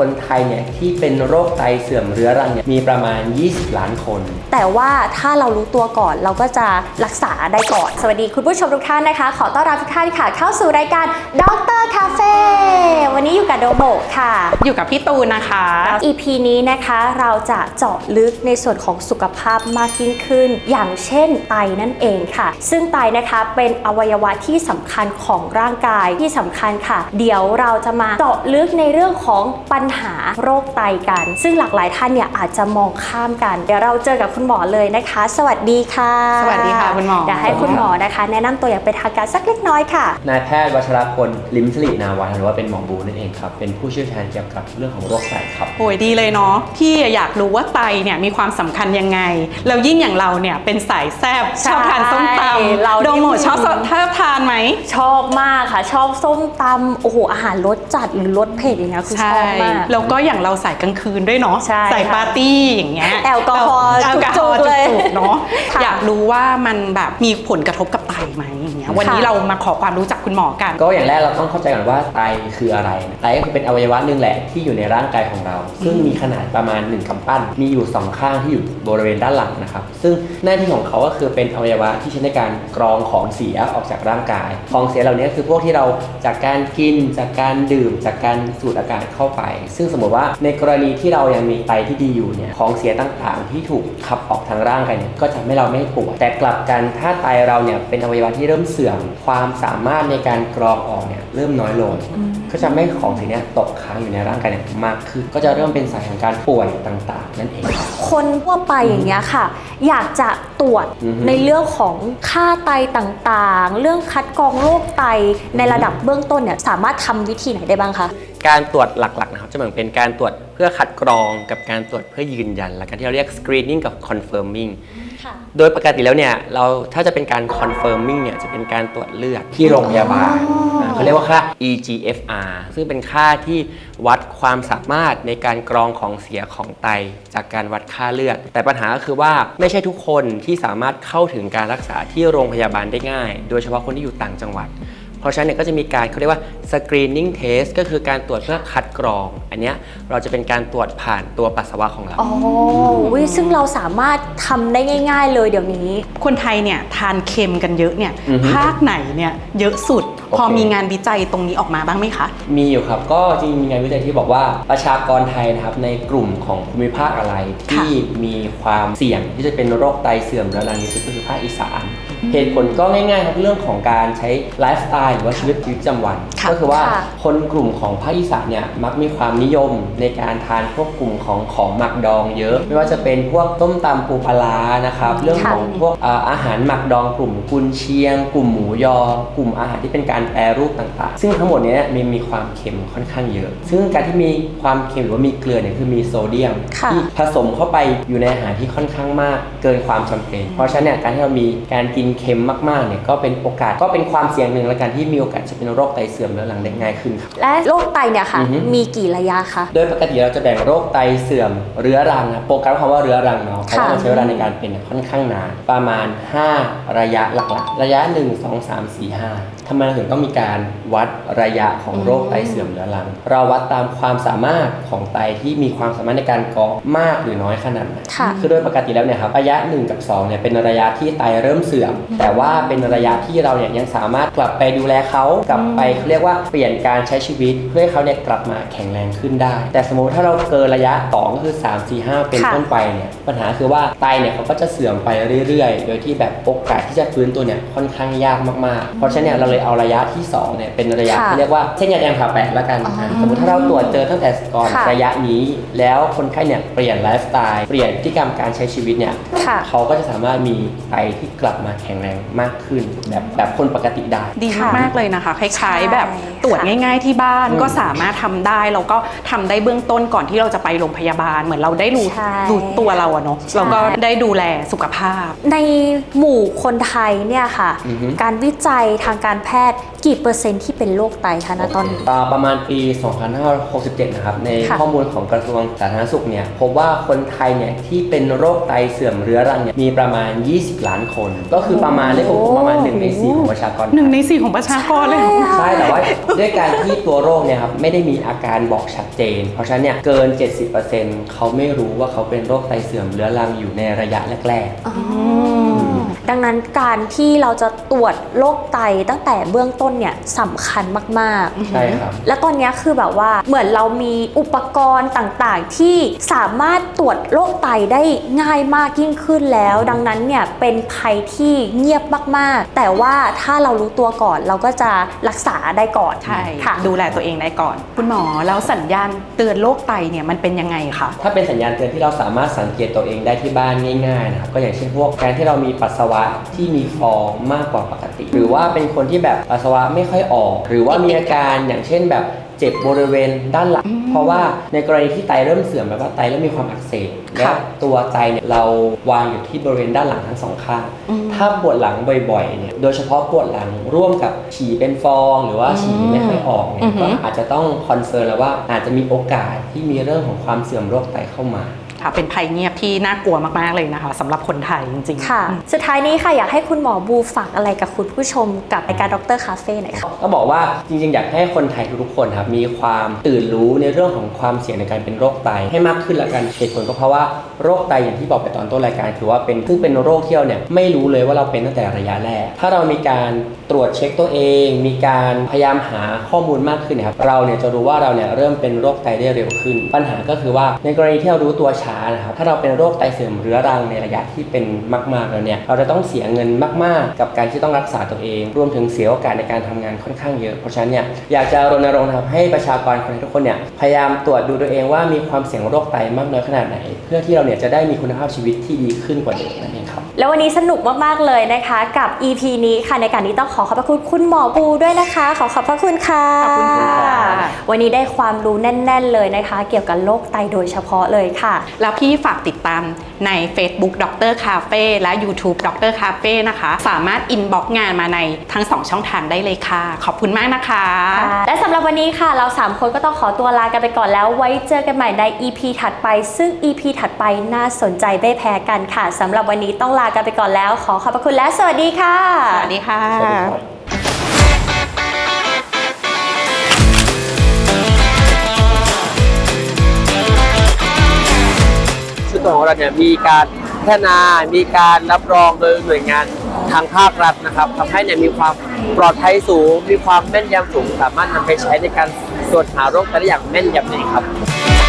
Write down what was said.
คนไทยเนี่ยที่เป็นโรคไตเสื่อมเรื้อรังเนี่ยมีประมาณ 20 ล้านคน แต่ว่าถ้าเรารู้ตัวก่อนเราก็จะรักษาได้ก่อน สวัสดีคุณผู้ชมทุกท่านนะคะ ขอต้อนรับทุกท่านค่ะ เข้าสู่รายการด็อกเตอร์คาเฟ่วันนี้อยู่กับโดโบค่ะ อยู่กับพี่ตูนนะคะ EP นี้นะคะเราจะเจาะลึกในส่วนของสุขภาพมากยิ่งขึ้น อย่างเช่นไตนั่นเองค่ะ ซึ่งไตนะคะเป็นอวัยวะที่สำคัญของร่างกายที่สำคัญค่ะ เดี๋ยวเราจะมาเจาะลึกในเรื่องของปัญหาโรคไตกัน ซึ่งหลากหลายท่านเนี่ยอาจจะมองข้ามกัน เดี๋ยวเราเจอกับคุณหมอเลยนะคะ สวัสดีค่ะสวัสดีค่ะคุณหมอ เดี๋ยวให้คุณหมอนะคะ แนะนำตัวอย่างเป็นทางการสักเล็กน้อยค่ะ นายแพทย์วัชรพลลิมสลินาวันหรือว่าเป็นหมอบูนั่นเองครับ เป็นผู้เชี่ยวชาญเกี่ยวกับเรื่องของโรคไตครับโอ้ยดีเลยเนาะพี่อยากรู้ว่าไตเนี่ยมีความสำคัญยังไง แล้วยิ่งอย่างเราเนี่ยเป็นสายแซบใช่ชอบทานส้มตเรานี่ำโดโมชอบชอบทานไหม ชอบมากค่ะ ชอบส้มตำโอ้โหอาหารรสจัดหรือรสเผ็ดอย่างเงี้ยคือชอบมากแล้วก็อย่างเราใส่กลางคืนด้วยเนาะใช่ใส่ค่ะปาร์ตี้อย่างเงี้ยแอลกอฮอล์แอลกอฮอล์จุกๆเลย จุกๆเนาะค่ะอยากรู้ว่ามันแบบมีผลกระทบกับ ไตไหมอย่างเงี้ยวันนี้ค่ะเรามาขอความรู้จักคุณหมอกัน ก็อย่างแรกเราต้องเข้าใจก่อนว่าไตคืออะไร ไตก็คือเป็นอวัยวะหนึ่งแหละที่อยู่ในร่างกายของเรา ซึ่งมีขนาดประมาณ 1กำปั้น มีอยู่ 2 ข้างที่อยู่บริเวณด้านหลังนะครับ ซึ่งหน้าที่ของเขาก็คือเป็นอวัยวะที่ใช้ในการกรองของเสียออกจากร่างกาย ของเสียเหล่านี้คือพวกที่เราจากการกิน จากการดื่ม จากการสูดอากาศเข้าไป ซึ่งสมมติว่าในกรณีที่เรายังมีไตที่ดีอยู่เนี่ย ของเสียต่างๆ ที่ถูกขับออกทางร่างกายเนี่ย ก็จะทำให้เราไม่ป่วย แต่กลับกันถ้าไตเราเนี่ยเป็นอวัยวะที่เริ่มเสื่อมความสามารถในการกรองออกเนี่ยเริ่มน้อยลง ก็จะไม่ของสิ่งเนี้ยตกค้างอยู่ในร่างกายเนี่ยมากขึ้นก็จะเริ่มเป็นสาเหตุของการป่วยต่างๆ นั่นเองครับ คนทั่วไปอย่างเงี้ยค่ะ อยากจะตรวจอือฮึ ในเรื่องของค่าไตต่างๆ เรื่องคัดกรองโรคไตในระดับเบื้องต้นเนี่ยสามารถทำวิธีไหนได้บ้างคะ การตรวจหลักๆนะครับจะแบ่งเป็นการตรวจเพื่อคัดกรองกับการตรวจเพื่อยืนยัน และการที่เราเรียก screening กับ confirming ค่ะ โดยปกติแล้วเนี่ยเราถ้าจะเป็นการ confirming เนี่ยจะเป็นการตรวจเลือดที่โรงพยาบาลอ๋ออ่าเขาเรียกว่าค่า EGFR ซึ่งเป็นค่าที่วัดความสามารถในการกรองของเสียของไต จากการวัดค่าเลือด แต่ปัญหาก็คือว่าไม่ใช่ทุกคนที่สามารถเข้าถึงการรักษาที่โรงพยาบาลได้ง่าย โดยเฉพาะคนที่อยู่ต่างจังหวัด เพราะฉะนั้นเนี่ยก็จะมีการเขาเรียกว่า screening test ก็คือการตรวจเพื่อคัดกรอง อันเนี้ยเราจะเป็นการตรวจผ่านตัวปัสสาวะของเรา อ๋อวิซึ่งเราสามารถทำได้ง่าย ๆ เลยเดี๋ยวนี้ คนไทยเนี่ยทานเค็มกันเยอะเนี่ยอือฮึภาคไหนเนี่ยเยอะสุดโอเคพอมีงานวิจัยตรงนี้ออกมาบ้างไหมคะ มีอยู่ครับ ก็จริงๆมีงานวิจัยที่บอกว่าประชากรไทยนะครับในกลุ่มของภูมิภาคอะไร ที่มีความเสี่ยงที่จะเป็นโรคไตเสื่อมเรื้อรังที่สุดก็คือภาคอีสาน เหตุผลก็ง่ายๆครับเรื่องของการใช้ไลฟ์สไตล์หรือว่าชีวิตประจำวันค่ะก็คือว่าค่ะคนกลุ่มของภาคอีสานเนี่ยมักมีความนิยมในการทานพวกกลุ่มของของหมักดองเยอะ ไม่ว่าจะเป็นพวกต้มตำปูปลาร้านะครับเรื่องของพวกอ่าอาหารหมักดองกลุ่มกุนเชียง กลุ่มหมูยอกลุ่มอาหารที่เป็นการแปรรูปต่างๆ ซึ่งทั้งหมดเนี้ยมีมีความเค็มค่อนข้างเยอะ ซึ่งการที่มีความเค็มหรือว่ามีเกลือเนี่ยคือมีโซเดียมค่ะที่ผสมเข้าไปอยู่ในอาหารที่ค่อนข้างมาก เกินความจำเป็น เพราะฉะนั้นเนี่ยการที่เรามีการกินเค็มมากๆเนี่ยก็เป็นโอกาสก็เป็นความเสี่ยงหนึ่งและการที่มีโอกาสจะเป็นโรคไตเสื่อมเรื้อรังได้ง่ายขึ้นครับ และโรคไตเนี่ยค่ะ อือฮึ มีกี่ระยะคะ โดยปกติเราจะแบ่งโรคไตเสื่อมเรื้อรังนะโปรแกรมคำว่าเรื้อรังเนาะเพราะว่าค่ะ มันใช้เวลาในการเป็นเนี่ยค่อนข้างนานประมาณ 5 ระยะหลักๆ ระยะ 1 2 3 4 5ทำไมเราถึงต้องมีการวัดระยะของโรคไตเสื่อมเรื้อรัง เราวัดตามความสามารถของไตที่มีความสามารถในการกรองมากหรือน้อยขนาดไหน ค่ะ คือโดยปกติแล้วเนี่ยครับระยะ 1 กับ2เนี่ยเป็นระยะที่ไตเริ่มเสื่อมแต่ว่าเป็นระยะที่เราเนี่ยยังสามารถกลับไปดูแลเขากลับไปเขาเรียกว่าเปลี่ยนการใช้ชีวิตเพื่อให้เขาเนี่ยกลับมาแข็งแรงขึ้นได้ แต่สมมุติถ้าเราเกินระยะ2ก็คือ 3 4 5 เป็นค่ะต้นไปเนี่ยปัญหาคือว่าไตเนี่ยเขาก็จะเสื่อมไปเรื่อยๆ โดยที่แบบโอกาสที่จะฟื้นตัวเนี่ยค่อนข้างยากมากๆ เพราะฉะนั้นเนี่ยเราเลยเอาระยะที่2เนี่ยเป็นระยะค่ะที่เรียกว่าเส้นยาแดงผ่าแปดละกันอ๋ออะสมมติถ้าเราตรวจเจอตั้งแต่ก่อนค่ะระยะนี้แล้วคนไข้เนี่ยเปลี่ยนไลฟ์สไตล์เปลี่ยนพฤติกรรมการใช้ชีวิตเนี่ยค่ะเขาก็จะสามารถมีไตที่กลับมาแข็งแรงมากขึ้น แบบแบบคนปกติได้ ดีค่ะมากๆเลยนะคะคใช่ล้ายๆ แบบตรวจค่ะง่าย ๆ ที่บ้านอืมก็สามารถทำได้แล้วก็ทำได้เบื้องต้นก่อนที่เราจะไปโรงพยาบาลเหมือนเราได้รู้ใช่รู้ตัวเราอะเนาะใช่ แล้วก็ได้ดูแลสุขภาพ ในหมู่คนไทยเนี่ยค่ะ อือฮึ การวิจัยทางการแพทย์กี่เปอร์เซ็นต์ที่เป็นโรคไตคะณตอนนี้ อ่าประมาณปี 2567 นะครับ ในค่ะ ข้อมูลของกระทรวงสาธารณสุขเนี่ยพบว่าคนไทยเนี่ยที่เป็นโรคไตเสื่อมเรื้อรังเนี่ยมีประมาณ 20 ล้านคน ก็คือประมาณเลขกลมๆประมาณ1ใน4ของประชากรไทยหนึ่งในสี่ของประชากรเลยเหรอ ใช่แต่ว่าด้วยการที่ตัวโรคเนี่ยครับไม่ได้มีอาการบอกชัดเจน เพราะฉะนั้นเนี่ยเกิน 70%เขาไม่รู้ว่าเขาเป็นโรคไตเสื่อมเรื้อรังอยู่ในระยะแรกอ๋อ ดังนั้นการที่เราจะตรวจโรคไตตั้งแต่เบื้องต้นเนี่ยสำคัญมากๆ ใช่ครับๆและตอนเนี้ยคือแบบว่าเหมือนเรามีอุปกรณ์ต่างๆ ที่สามารถตรวจโรคไตได้ง่ายมากยิ่งขึ้นแล้ว ดังนั้นเนี่ยเป็นภัยที่เงียบมากๆ แต่ว่าถ้าเรารู้ตัวก่อนเราก็จะรักษาได้ก่อนใช่ค่ะดูแลตัวเองได้ก่อน คุณหมอแล้วสัญญาณเตือนโรคไตเนี่ยมันเป็นยังไงคะถ้าเป็นสัญญาณเตือนที่เราสามารถสังเกตตัวเองได้ที่บ้านง่ายๆนะครับก็อย่างเช่นพวกการที่เรามีปัสสาวะที่มีฟองมากกว่าปกติ หรือว่าเป็นคนที่แบบปัสสาวะไม่ค่อยออก หรือว่ามีอาการอย่างเช่นแบบเจ็บบริเวณด้านหลัง เพราะว่าในกรณีที่ไตเริ่มเสื่อมแบบว่าไตเริ่มมีความอักเสบและตัวไตเนี่ยเราวางอยู่ที่บริเวณด้านหลังทั้งสองข้างอืมถ้าปวดหลังบ่อยๆเนี่ย โดยเฉพาะปวดหลังร่วมกับฉี่เป็นฟอง หรือว่าฉี่ไม่ค่อยออกเนี่อืยอหืก็ออาจจะต้องคอนเซิร์นแล้วว่าอาจจะมีโอกาสที่มีเรื่องของความเสื่อมโรคไตเข้ามาค่ะเป็นภัยเงียบ ที่น่ากลัวมากๆเลยนะคะสำหรับคนไทยจริงๆ ค่ะอืมสุดท้ายนี้ค่ะอยากให้คุณหมอบูฝากอะไรกับคุณผู้ชมกับรายการดรคาเฟ่หน่อยค่ะ ก็บอกว่าจริงๆ อยากให้คนไทยทุกๆคนครับมีความตื่นรู้ในเรื่องของความเสี่ยงในการเป็นโรคไตให้มากขึ้นละกันเหตุผลก็เพราะว่าโรคไตอย่างที่บอกไปตอนต้นรายการคือว่าเป็นซึ่งเป็นโรคที่เราเนี่ยไม่รู้เลยว่าเราเป็นตั้งแต่ระยะแรก ถ้าเรามีการตรวจเช็คตัวเอง มีการพยายามหาข้อมูลมากขึ้นเนะครับเราเนี่ยจะรู้ว่าเราเนี่ยเริ่มเป็นโรคไตได้เร็วขึ้น ปัญหาก็คือว่าในกรณีที่เรารู้ตัวช้านะครับถ้าเราเป็นโรคไตเสื่อมเรื้อรังในระยะที่เป็นมากๆแล้วเนี่ยเราจะต้องเสียเงินมากๆ กับการที่ต้องรักษาตัวเอง รวมถึงเสียโอกาสในการทำงานค่อนข้างเยอะเพราะฉะนั้นเนี่ยอยากจะรณรงค์นะครับให้ประชากรคนไทยทุกคนเนี่ยพยายามตรวจดูตัวเองว่ามีความเสี่ยงโรคไตมากน้อยขนาดไหน เพื่อที่เราเนี่ยจะได้มีคุณภาพชีวิตที่ดีขึ้นกว่าเดิมนั่นเองครับ แล้ววันนี้สนุกมาก ๆ เลยนะคะ กับ EP นี้ค่ะในการนี้ต้องขอขอบพระคุณคุณหมอบูด้วยนะคะ ขอขอบพระคุณค่ะขอบคุณค่ะวันนี้ได้ความรู้แน่น ๆ เลยนะคะ เกี่ยวกับโรคไตโดยเฉพาะเลยค่ะ แล้วพี่ฝากติดตามใน Facebook ดรคาเฟ่และ YouTube ดรคาเฟ่นะคะ สามารถอินบ็อกงานมาในทั้ง 2 ช่องทางได้เลยค่ะ ขอบคุณมากนะคะ และสำหรับวันนี้ค่ะ เรา 3 คนก็ต้องขอตัวลากันไปก่อนแล้ว ไว้เจอกันใหม่ใน EP ถัดไป ซึ่ง EP ถัดไปน่าสนใจไม่แพ้กันค่ะสำหรับวันนี้ต้องลากันไปก่อนแล้ว ขอขอบพระคุณและสวัสดีค่ะ สวัสดีค่ะ สวัสดีครับชุดของเราเนี่ยมีการพัฒนา มีการรับรองโดยหน่วยงานทางภาครัฐนะครับทำให้เนี่ยมีความปลอดภัยสูง มีความแม่นยำสูง สามารถนำไปใช้ในการตรวจหาโรคได้อย่างแม่นยำนั่นเองครับ